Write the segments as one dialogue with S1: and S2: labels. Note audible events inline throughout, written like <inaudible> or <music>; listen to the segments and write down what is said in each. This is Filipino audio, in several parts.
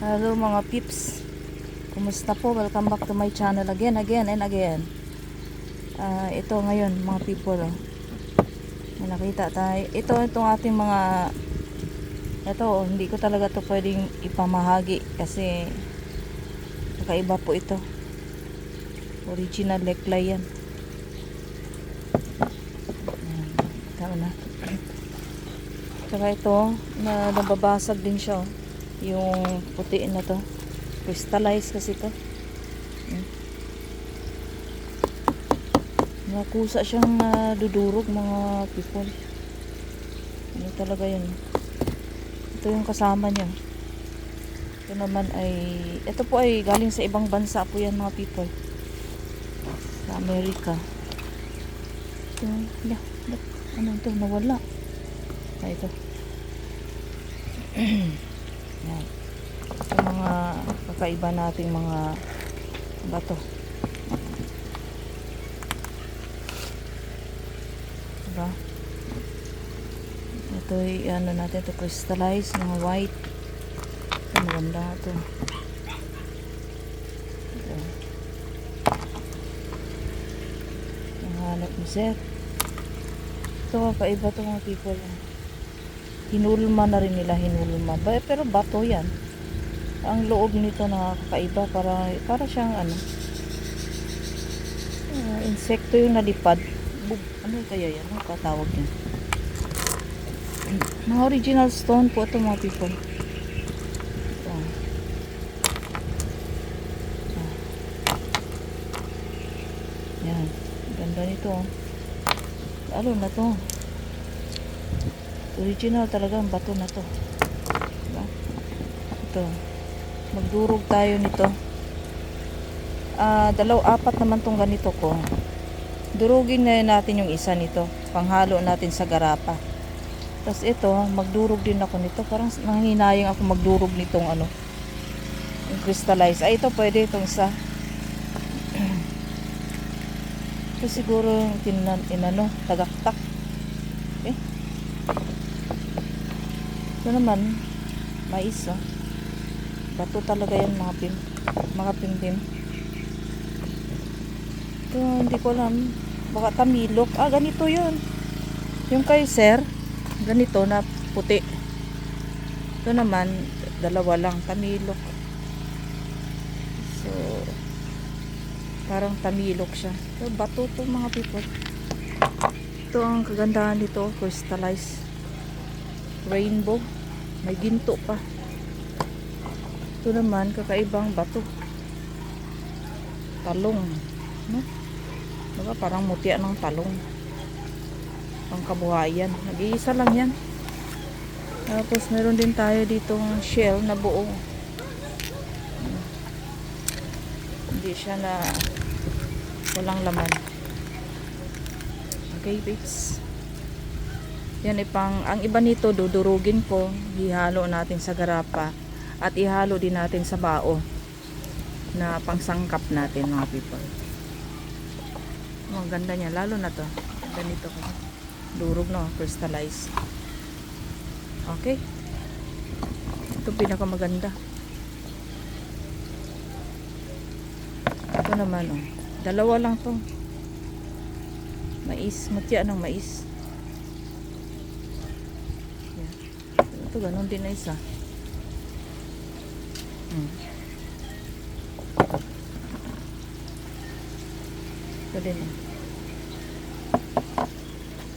S1: Hello mga pips. Kumusta po? Welcome back to my channel again, again and again. Ah, ito ngayon mga people. Oh. May nakita tayo. Ito itong ating mga ito, oh, hindi ko talaga to pwedeng ipamahagi kasi kakaiba po ito. Original leklay yan. Ayan, na. Saka ito, na nababasag din siya. oh. Yung puti na to. Crystallized kasi to. Nakusa siyang nadudurog mga people. Ano talaga yun. Ito yung kasama niya. Ito naman ay, ito po ay galing sa ibang bansa po yan mga people. Sa Amerika. Ito, hala, ano ito, nawala. Ah, ito. <clears throat> Yan. Ito mga kakaiba nating mga bato. Diba? Ito ano natin ito crystallize mga white. Ito maganda ito. Ito. Nahanap mo sir. Ito kakaiba ito mga people. Hinulma na rin nila hinulma. Ba, pero bato yan. Ang loob nito nakakaiba para para siyang ano ah, insekto yung nalipad. Bug, ano kaya yan? Ano katawag yan? <clears throat> Mga original stone po ito mga people. Ito. Ah. Yan. Ganda nito. Ano na to? Original talaga ang bato na to. Diba? Ito. Magdurog tayo nito. Ah, dalaw apat naman tong ganito ko. Durugin na natin yung isa nito. Panghalo natin sa garapa. Tapos ito, magdurog din ako nito. Parang nanghinayang ako magdurog nitong ano. Crystallize. Ay, ito pwede itong isa. <clears throat> ito siguro yung tinan, inano, tagaktak. Eh. Ito naman, mais oh. Bato talaga yan mga pim. Mga pimpim. Ito, hindi ko alam. Baka tamilok. Ah, ganito yun. Yung kay sir, ganito na puti. Ito naman, dalawa lang, tamilok. So, parang tamilok siya. So, bato to mga people. Ito ang kagandahan nito, crystallized rainbow. May ginto pa. Ito naman, kakaibang bato. Talong. No? Diba, parang mutya ng talong. Pang kabuhayan. Nag-iisa lang yan. Tapos, meron din tayo ditong shell na buo. Hindi siya na walang laman. Okay, babes. Yan ipang, ang iba nito dudurugin ko, ihalo natin sa garapa at ihalo din natin sa bao na pangsangkap natin mga people. Ang ganda niya, lalo na to. Ganito ko. Durog no, crystallize. Okay. Ito pinakamaganda. Ito naman oh. Dalawa lang to. Mais, matya ng mais. Yan. Ito ganun din na isa. Hmm. Ito din.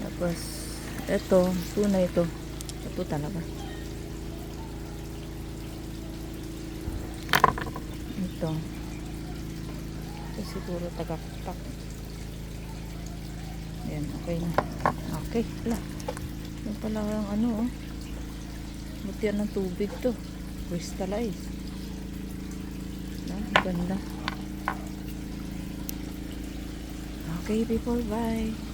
S1: Tapos, ito, tunay ito. Ito talaga. Ito. Ito siguro tagaktak. Ayan, okay na. Okay, wala. Yung pala ang ano, oh. Mutiyan ng tubig to. Crystallize. Ah, ganda. Okay, people, bye.